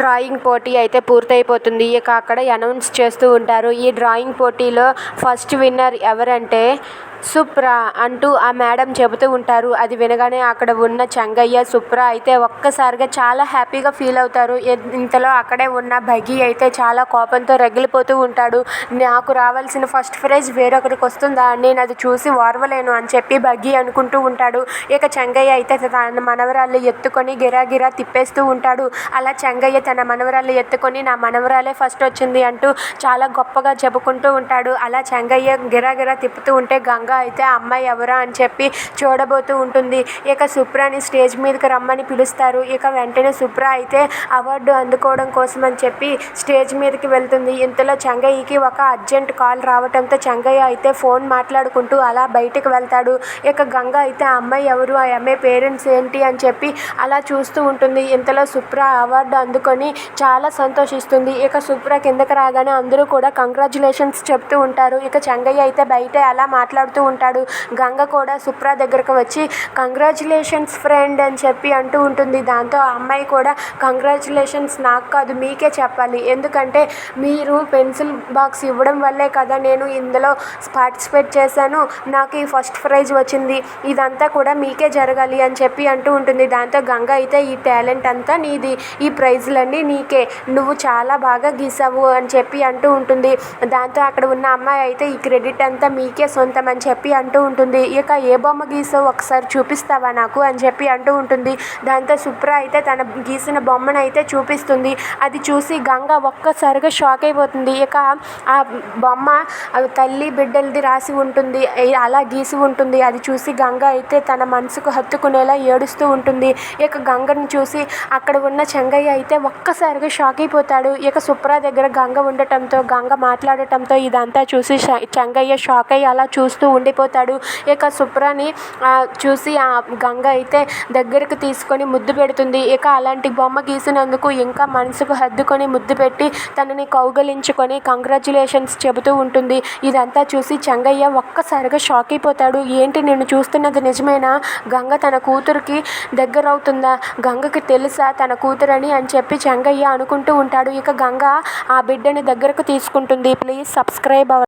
Drawing పోటీ అయితే పూర్తయిపోతుంది. ఇక అక్కడ అనౌన్స్ చేస్తూ ఉంటారు. ఈ డ్రాయింగ్ పోటీలో ఫస్ట్ విన్నర్ ఎవరంటే సుప్రా అంటూ ఆ మేడం చెబుతూ ఉంటారు. అది వినగానే అక్కడ ఉన్న చెంగయ్య సుప్రా అయితే ఒక్కసారిగా చాలా హ్యాపీగా ఫీల్ అవుతారు. ఇంతలో అక్కడే ఉన్న భగి అయితే చాలా కోపంతో రగిలిపోతూ ఉంటాడు. నాకు రావాల్సిన ఫస్ట్ ప్రైజ్ వేరొకరికి వస్తుందా? నేను అది చూసి ఓర్వలేను అని చెప్పి భగి అనుకుంటూ ఉంటాడు. ఇక చెంగయ్య అయితే తన మనవరాళ్ళు ఎత్తుకొని గిరాగిరా తిప్పేస్తూ ఉంటాడు. అలా చెంగయ్య తన మనవరాళ్ళు ఎత్తుకొని నా మనవరాలే ఫస్ట్ వచ్చింది అంటూ చాలా గొప్పగా చెప్పుకుంటూ ఉంటాడు. అలా చెంగయ్య గిరాగిరా తిప్పుతూ ఉంటే గంగ అయితే ఆ అమ్మాయి ఎవరా అని చెప్పి చూడబోతూ ఉంటుంది. ఇక సుప్రాని స్టేజ్ మీదకి రమ్మని పిలుస్తారు. ఇక వెంటనే సుప్ర అయితే అవార్డు అందుకోవడం కోసం అని చెప్పి స్టేజ్ మీదకి వెళ్తుంది. ఇంతలో చెంగయ్యకి ఒక అర్జెంట్ కాల్ రావడంతో చెంగయ్య అయితే ఫోన్ మాట్లాడుకుంటూ అలా బయటికి వెళ్తాడు. ఇక గంగ అయితే ఆ అమ్మాయి ఎవరు? ఆ అమ్మాయి పేరెంట్స్ ఏంటి? అని చెప్పి అలా చూస్తూ ఉంటుంది. ఇంతలో సుప్ర అవార్డు అందుకొని చాలా సంతోషిస్తుంది. ఇక సుప్ర కిందకి రాగానే అందరూ కూడా కంగ్రాచులేషన్స్ చెప్తూ ఉంటారు. ఇక చెంగయ్య అయితే బయట అలా మాట్లాడుతూ ఉంటాడు. గంగ కూడా సుప్ర దగ్గరకు వచ్చి కంగ్రాచులేషన్స్ ఫ్రెండ్ అని చెప్పి అంటూ ఉంటుంది. దాంతో ఆ అమ్మాయి కూడా కంగ్రాచులేషన్స్ నాకు కాదు మీకే చెప్పాలి. ఎందుకంటే మీరు పెన్సిల్ బాక్స్ ఇవ్వడం వల్లే కదా నేను ఇందులో పార్టిసిపేట్ చేశాను. నాకు ఈ ఫస్ట్ ప్రైజ్ వచ్చింది. ఇదంతా కూడా మీకే జరగాలి అని చెప్పి అంటూ ఉంటుంది. దాంతో గంగ అయితే ఈ టాలెంట్ అంతా నీది. ఈ ప్రైజ్లన్నీ నీకే. నువ్వు చాలా బాగా గీసావు అని చెప్పి అంటూ ఉంటుంది. దాంతో అక్కడ ఉన్న అమ్మాయి అయితే ఈ క్రెడిట్ అంతా మీకే సొంతం అని చెప్పి అంటూ ఉంటుంది. ఇక ఏ బొమ్మ గీసావు ఒకసారి చూపిస్తావా నాకు? అని చెప్పి అంటూ ఉంటుంది. దాంతో సుప్ర అయితే తన గీసిన బొమ్మను అయితే చూపిస్తుంది. అది చూసి గంగ ఒక్కసారిగా షాక్ అయిపోతుంది. ఇక ఆ బొమ్మ తల్లి బిడ్డలది రాసి ఉంటుంది. అలా గీసి ఉంటుంది. అది చూసి గంగ అయితే తన మనసుకు హత్తుకునేలా ఏడుస్తూ ఉంటుంది. ఇక గంగని చూసి అక్కడ ఉన్న చెంగయ్య అయితే ఒక్కసారిగా షాక్ అయిపోతాడు. ఇక సుప్ర దగ్గర గంగ ఉండటంతో గంగ మాట్లాడటంతో ఇదంతా చూసి చెంగయ్య షాక్ అయ్యి అలా చూస్తూ ఉండిపోతాడు. ఇక శుభ్రని చూసి ఆ గంగ అయితే దగ్గరికి తీసుకొని ముద్దు పెడుతుంది. ఇక అలాంటి బొమ్మ గీసినందుకు ఇంకా మనసుకు హద్దుకొని ముద్దు పెట్టి తనని కౌగలించుకొని కంగ్రాచులేషన్స్ చెబుతూ ఉంటుంది. ఇదంతా చూసి చెంగయ్య ఒక్కసారిగా షాక్ అయిపోతాడు. ఏంటి నేను చూస్తున్నది నిజమేనా? గంగ తన కూతురికి దగ్గర అవుతుందా గంగకి తెలుసా తన కూతురని అని చెప్పి చెంగయ్య అనుకుంటూ ఉంటాడు. ఇక గంగ ఆ బిడ్డని దగ్గరకు తీసుకుంటుంది. ప్లీజ్ సబ్స్క్రైబ్ అవ